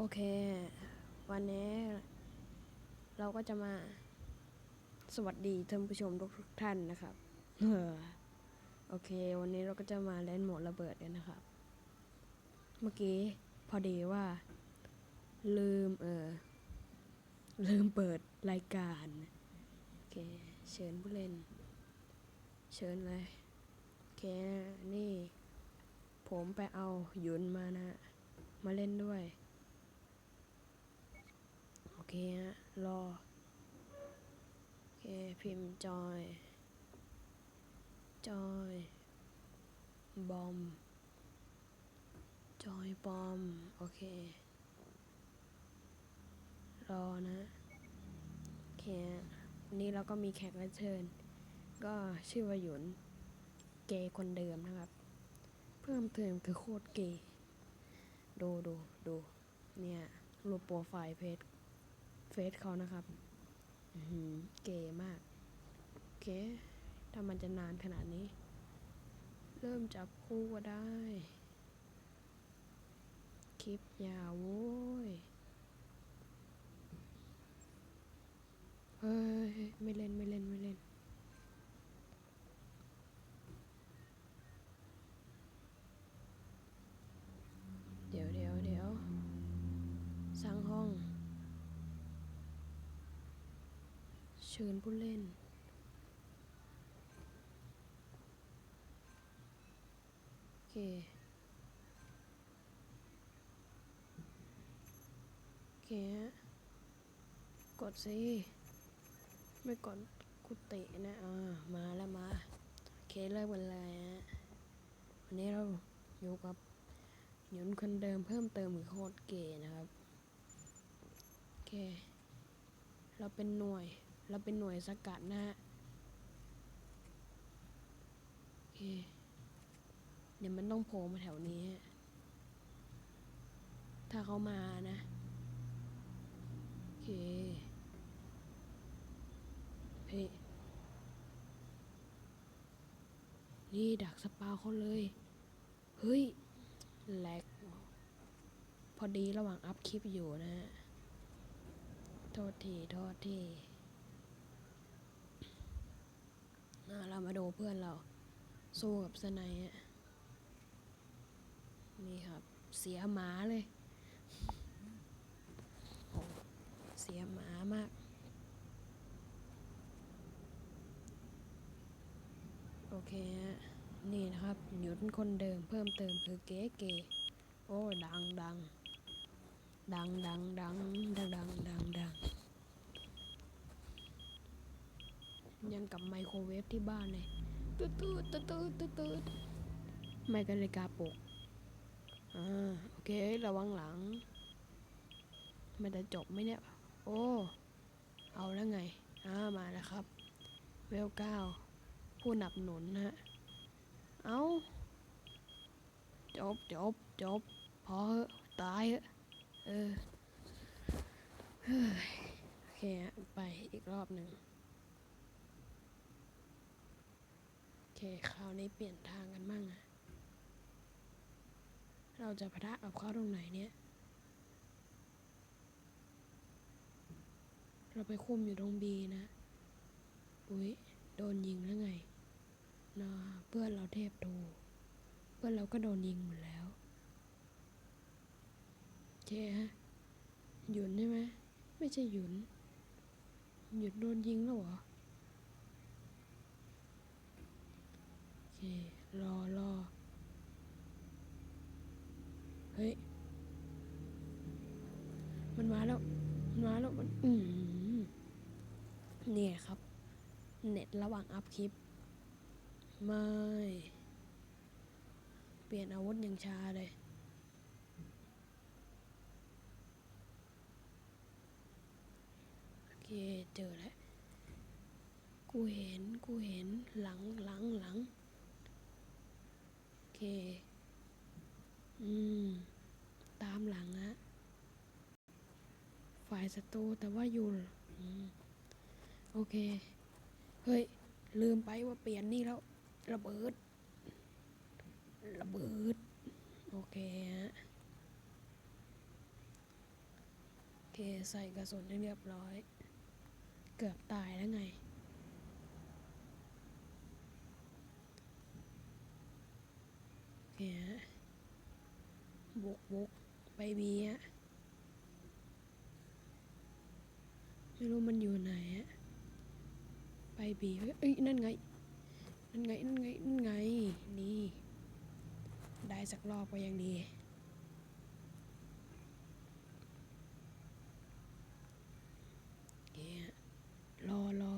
โอเค วันนี้เราก็จะมาสวัสดีท่านผู้ชมทุกทุกท่านนะครับเออโอเค วันนี้เราก็จะมาเล่นโหมดระเบิดกันนะครับ เมื่อกี้พอดีว่า ลืมเออ ลืมเปิดรายการ โอเค เชิญผู้เล่น เชิญเลย โอเค นี่ ผมไปเอายุนมานะ มาเล่นด้วย เคฮะ รอ โอเค พิมพ์จอย จอย บอม จอยบอม โอเค รอนะ โอเคฮะวันนี้เราก็มีแขกรับเชิญ ก็ชื่อว่าหยุน เกย์คนเดิมนะครับ เพิ่มเติมคือโคตรเกย์ดูดูดูเนี่ยรูปโปรไฟล์เพจ ซเขานะครับเก๋มาก โอเค ถ้ามันจะนานขนาดนี้ เริ่มจับคู่ก็ได้ คลิปยาวโว้ย เฮ้ย ไม่เล่นไม่เล่นไม่เล่น เดี๋ยวเดี๋ยวเดี๋ยวสร้างห้อง เชิญผู้เล่น โอเค โอเคฮะ กดสิ ไม่กดกุฏินะอ่ามาแล้วมา โอเคเริ่มกันเลยฮะ วันนี้เราอยู่กับหยุนคนเดิมเพิ่มเติมอีกโคตรเก๋นะครับ โอเค เราเป็นหน่วย เราเป็นหน่วยสกัดนะฮะโอเคเดี๋ยวมันต้องโผล่มาแถวนี้ ถ้าเขามานะ โอเคเฮ้นี่ดักสปาเขาเลย เฮ้ยแลกพอดีระหว่างอัพคลิปอยู่นะฮะ โทษที โทษทีอะเรา มาดูเพื่อนเรา สู้กับสไนฮะนี่ครับ เสียหมาเลยโอ้เสียหมามาก โอเคฮะนี่นะครับหยุดคนเดิมเพิ่มเติมคือเก๋เก๋โอ้ ดังดังดังดังดังดังดังดังดัง ยังกับไมโครเวฟที่บ้านเลยตืดตืดตืดตืดตืดตืดไม่กันเลยกาปลุกอ่าโอเค ระวังหลัง มันจะจบไหมเนี่ย โอ้ เอาแล้วไง อ่า มาแล้วครับ เวลเก้า ผู้หนับหนุนฮะ เอาจบจบจบ พอตายเออเฮ้ยโอเค ไปอีกรอบหนึ่งโอ เค คราวนี้เปลี่ยนทางกันมั่งอะเราจะพะทะกับเขาตรงไหนเนี่ย เราไปคุมอยู่ตรงบีนะ อุ๊ยโดนยิงแล้วไงนะเพื่อนเราเทพดู เพื่อนเราก็โดนยิงหมดแล้วโอเคฮะหยุนใช่ไหมไม่ใช่หยุน หยุดโดนยิงแล้วเหรอ โอ เครอรอเฮ้ย มันมาแล้ว มันมาแล้ว มัน อืมเนี่ยครับ เน็ตระหว่างอัพคลิป ไม่ เปลี่ยนอาวุธย่างชาเลย โอเค เจอแล้ว กูเห็น กูเห็น หลัง หลัง หลัง เค อืม ตามหลังอะฝ่ายศัตรูแต่ว่าอยู่โอเค เฮ้ย ลืมไปว่าเปลี่ยนนี่แล้ว ระเบิด ระเบิด โอเคฮะเค ใส่กระสุนให้เรียบร้อย เกือบตายแล้วไง โอ เนี่ยบุกบุกไปบีฮะไม่รู้มันอยู่ไหนฮะไปบีเฮ้ยเอ้ยนั่นไง นั่นไง นั่นไง นั่นไง นี่ ได้สักรอบก็ยังดี โอเคฮะรอรอ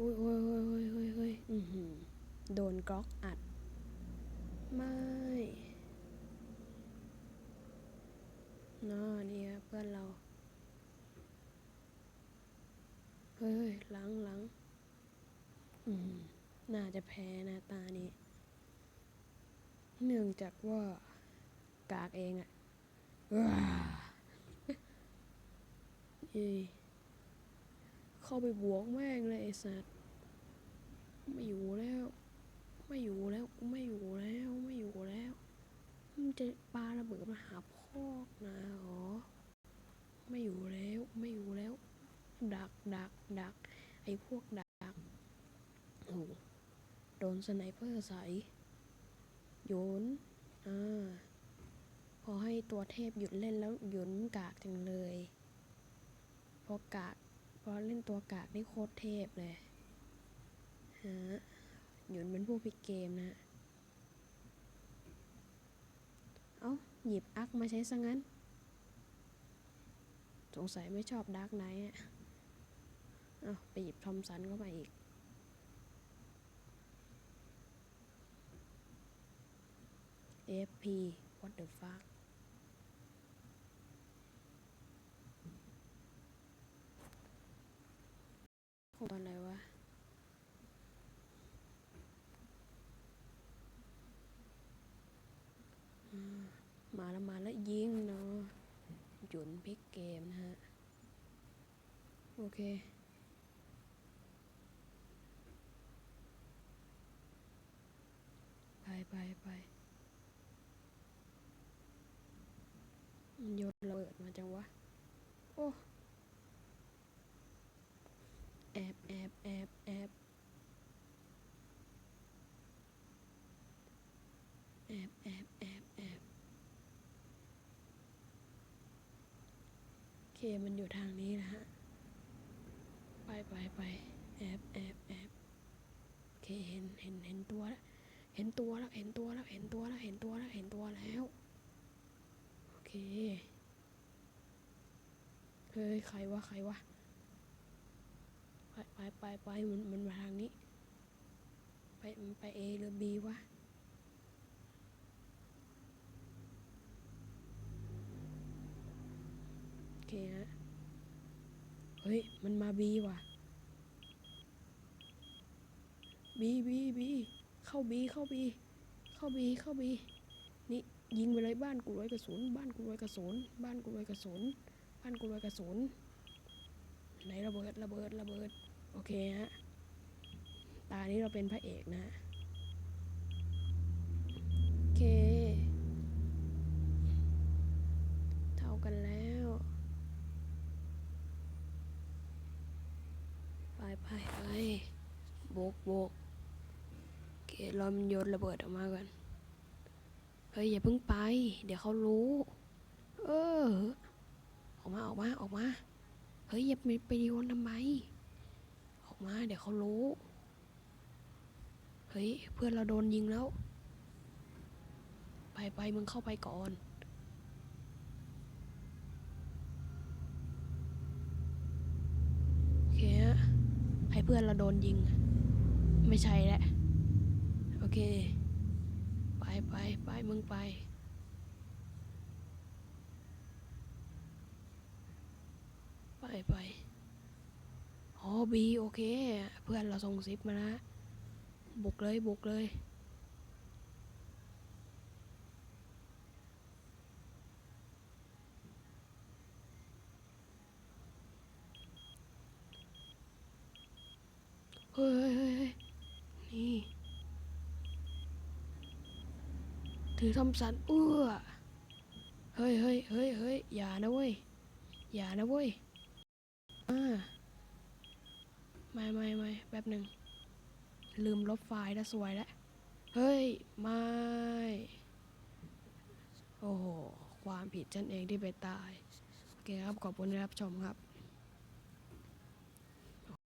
โอ้ยโอ้ยโอ้ยโอ้ยโอ้ยโอ้ยอือหือโดนกล็อกอัด ไม่น่าเนี่ยเพื่อนเรา เฮ้ยหลังหลังอืมน่าจะแพ้นะตานี้ เนื่องจากว่ากากเองอะว้าเย้ เข้าไปบวกแม่งเลยไอ้สัตว์ไม่อยู่แล้ว ไม่อยู่แล้วไม่อยู่แล้วไม่อยู่แล้วมึงจะปาระเบิดมาหาพ่อกนะหรอไม่อยู่แล้วไม่อยู่แล้ว ดักดักดักไอ้พวกดักโอ้โหโดนสไนเปอร์ใส่โยนอ่าพอให้ตัวเทพหยุดเล่นแล้วหยุนกากจังเลยพอกาก พอเล่นตัวกากนี่โคตรเทพเลยฮะหยุนเป็นผู้พลิกเกมนะ เอา้า หยิบอักมาใช้ซะงั้น สงสัยไม่ชอบดาร์กไนท์อะเอาไปหยิบทอมสันเข้ามาอีก AFP what the fuck ของอะไรวะมาแล้วมาแล้วยิงเนาะหยุนพลิกเกมนะฮะ โอเคไปไปไปมันโยนระเบิดมาจังวะ โอ้ อบแอบแอบแอบแอบแอบแอบแอบเคมันอยู่ทางนี้นะฮะ ไปไปไปแอบแอบแอบเคเห็นเห็นเห็นตัวแล้วเห็นตัวแล้วเห็นตัวแล้วเห็นตัวแล้วเห็นตัวแล้วเห็นตัวแล้ว โอเค เฮ้ย ใครวะใครวะ ไปไปไปไปมันมันมาทางนี้ ไปมันไปเอหรือบีวะโอเคฮะเฮ้ย มันมาบีว่ะบีบีบีเข้าบีเข้าบีเข้าบีเข้าบีนี่ยิงไปเลยบ้านกูร้อยกระสุนบ้านกูร้อยกระสุนบ้านกูร้อยกระสุนบ้านกูร้อยกระสุนไหนระเบิดระเบิดระเบิด อเคฮะ ตานี้เราเป็นพระเอกนะโอเค เท่ากันแล้วไปไปไปโบกโบกโอเคเรามันโยนระเบิดออกมาก่อน เฮ้ย อย่าเพิ่งไป เดี๋ยวเขารู้ เออ ออกมาออกมาออกมา เฮ้ย อย่าไปไปโยนทำไม อกมา เดี๋ยวเขารู้ เฮ้ย เพื่อนเราโดนยิงแล้ว ไปไปมึงเข้าไปก่อนโอเคฮะให้เพื่อนเราโดนยิง ไม่ใช่แหละ โอเค ไปไปไปมึงไปไปไป อ๋อบีโอเค เพื่อนเราส่งซิปมานะบุกเลยบุกเลยเฮ้ยนี่ถือทำสันเอื้อเฮ้ยเฮ้ยเฮ้ยเฮ้ยอย่านะเว้ยอย่านะเว้ยอ่า ไม่ไม่ไม่แป๊บหนึ่ง ลืมลบไฟล์แล้วสวยแล้ว เฮ้ย ไม่ โอ้โห ความผิดฉันเองที่ไปตาย โอเคครับ ขอบคุณที่รับชมครับ